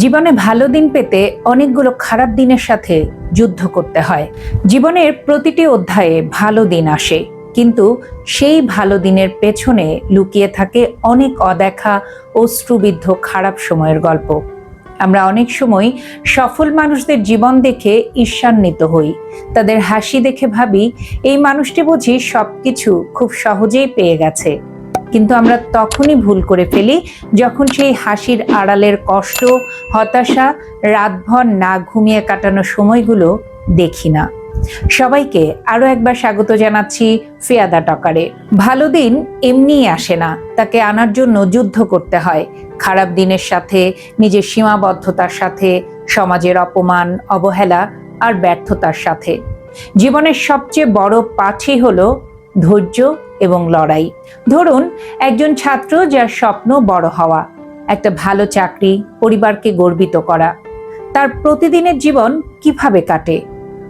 জীবনে ভালো দিন পেতে অনেকগুলো খারাপ দিনের সাথে যুদ্ধ করতে হয়। জীবনের প্রতিটি অধ্যায়ে ভালো দিন আসে, কিন্তু সেই ভালো দিনের পেছনে লুকিয়ে থাকে অনেক অদেখা অশ্রুবিদ্ধ খারাপ সময়ের গল্প। আমরা অনেক সময় সফল মানুষদের জীবন দেখে ঈর্ষান্বিত হই। তাদের হাসি দেখে ভাবি, এই মানুষটি বুঝি সবকিছু খুব সহজেই পেয়ে গেছে। কিন্তু আমরা তখনই ভুল করে ফেলি যখন সেই হাসির আড়ালের কষ্ট, হতাশা, রাতভর না ঘুমিয়ে কাটানো সময়গুলো দেখি না। সবাইকে আরও একবার স্বাগত জানাচ্ছি ফিয়াদা টকারে ভালো দিন এমনিই আসে না, তাকে আনার জন্য যুদ্ধ করতে হয়। খারাপ দিনের সাথে, নিজের সীমাবদ্ধতার সাথে, সমাজের অপমান, অবহেলা আর ব্যর্থতার সাথে। জীবনের সবচেয়ে বড় পাঠই হলো ধৈর্য এবং লড়াই। ধরুন, একজন ছাত্র যার স্বপ্ন বড় হওয়া, একটা ভালো চাকরি, পরিবারকে গর্বিত করা। তার প্রতিদিনের জীবন কীভাবে কাটে?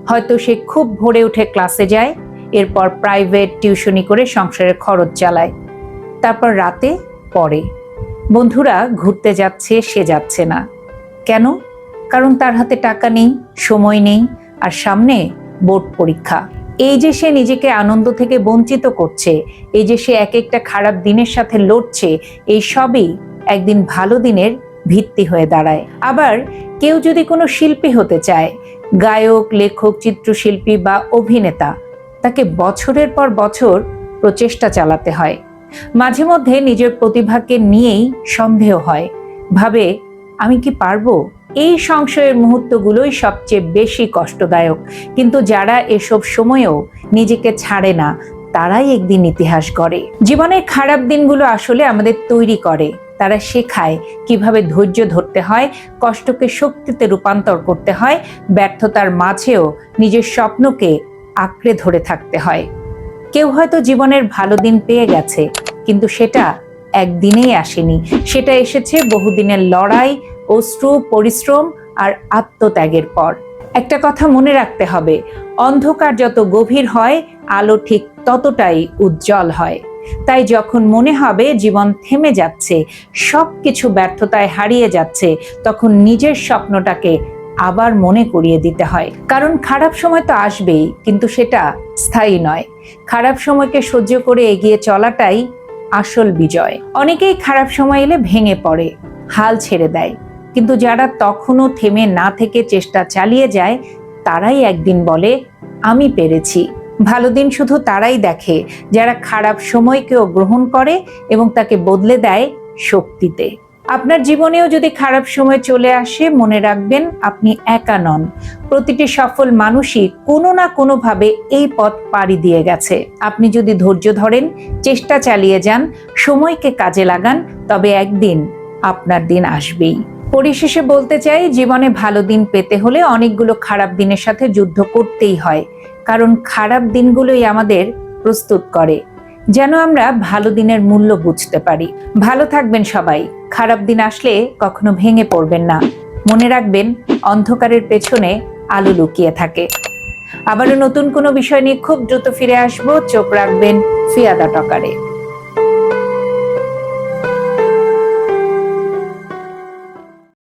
হয়তো সে খুব ভোরে উঠে ক্লাসে যায়, এরপর প্রাইভেট টিউশনি করে সংসারের খরচ চালায়, তারপর রাতে পড়ে। বন্ধুরা, ঘুরতে যাচ্ছে, সে যাচ্ছে না। কেন? কারণ তার হাতে টাকা নেই, সময় নেই, আর সামনে বোর্ড পরীক্ষা। এই যে সে নিজেকে আনন্দ থেকে বঞ্চিত করছে, এই যে সে এক একটা খারাপ দিনের সাথে লড়ছে, এই সবই একদিন ভালো দিনের ভিত্তি হয়ে দাঁড়ায়। আবার কেউ যদি কোনো শিল্পী হতে চায়, গায়ক, লেখক, চিত্রশিল্পী বা অভিনেতা, তাকে বছরের পর বছর প্রচেষ্টা চালাতে হয়। মাঝে মধ্যে নিজের প্রতিভাকে নিয়েই সন্দেহ হয়। ভাবে, আমি কি পারব? এই সংশয়ের মুহূর্তগুলোই সবচেয়ে বেশি কষ্টদায়ক। কিন্তু যারা এসব সময়েও নিজেকে ছাড়ে না, তারাই একদিন ইতিহাস গড়ে। জীবনের খারাপ দিনগুলো আসলে আমাদের তৈরি করে। তারা শেখায় কীভাবে ধৈর্য ধরতে হয়, কষ্টকে শক্তিতে রূপান্তর করতে হয়, ব্যর্থতার মাঝেও নিজের স্বপ্নকে আঁকড়ে ধরে থাকতে হয়। কেউ হয়তো জীবনের ভালো দিন পেয়ে গেছে, কিন্তু সেটা একদিনেই আসেনি। সেটা এসেছে বহুদিনের লড়াই অশ্রু, পরিশ্রম আর আত্মত্যাগের পর। একটা কথা মনে রাখতে হবে, অন্ধকার যত গভীর হয়, আলো ঠিক ততটাই উজ্জ্বল হয়। তাই যখন মনে হবে জীবন থেমে যাচ্ছে সব কিছু ব্যর্থতায় হারিয়ে যাচ্ছে, তখন নিজের স্বপ্নটাকে আবার মনে করিয়ে দিতে হয়। কারণ খারাপ সময় তো আসবেই, কিন্তু সেটা স্থায়ী নয়। খারাপ সময়কে সহ্য করে এগিয়ে চলাটাই আসল বিজয়। অনেকেই খারাপ সময় এলে ভেঙে পড়ে, হাল ছেড়ে দেয়। কিন্তু যারা তখনও থেমে না থেকে চেষ্টা চালিয়ে যায়, তারাই একদিন বলে, আমি পেরেছি। ভালো দিন শুধু তারাই দেখে, যারা খারাপ সময়কেও গ্রহণ করে এবং তাকে বদলে দেয় শক্তিতে। আপনার জীবনেও যদি খারাপ সময় চলে আসে, মনে রাখবেন আপনি একা নন। প্রতিটি সফল মানুষই কোনো না কোনোভাবে এই পথ পাড়ি দিয়ে গেছে। আপনি যদি ধৈর্য ধরেন, চেষ্টা চালিয়ে যান, সময়কে কাজে লাগান, তবে একদিন আপনার দিন আসবেই। পরিশেষে বলতে চাই, জীবনে ভালো দিন পেতে হলে অনেকগুলো খারাপ দিনের সাথে যুদ্ধ করতেই হয়। কারণ খারাপ দিনগুলোই আমাদের প্রস্তুত করে। যেন আমরা ভালো দিনের মূল্য বুঝতে পারি। ভালো থাকবেন সবাই। খারাপ দিন আসলে কখনো ভেঙে পড়বেন না। মনে রাখবেন, অন্ধকারের পেছনে আলো লুকিয়ে থাকে। আবারও নতুন কোনো বিষয় নিয়ে খুব দ্রুত ফিরে আসব। চোখ রাখবেন ফিয়াদা টকারে।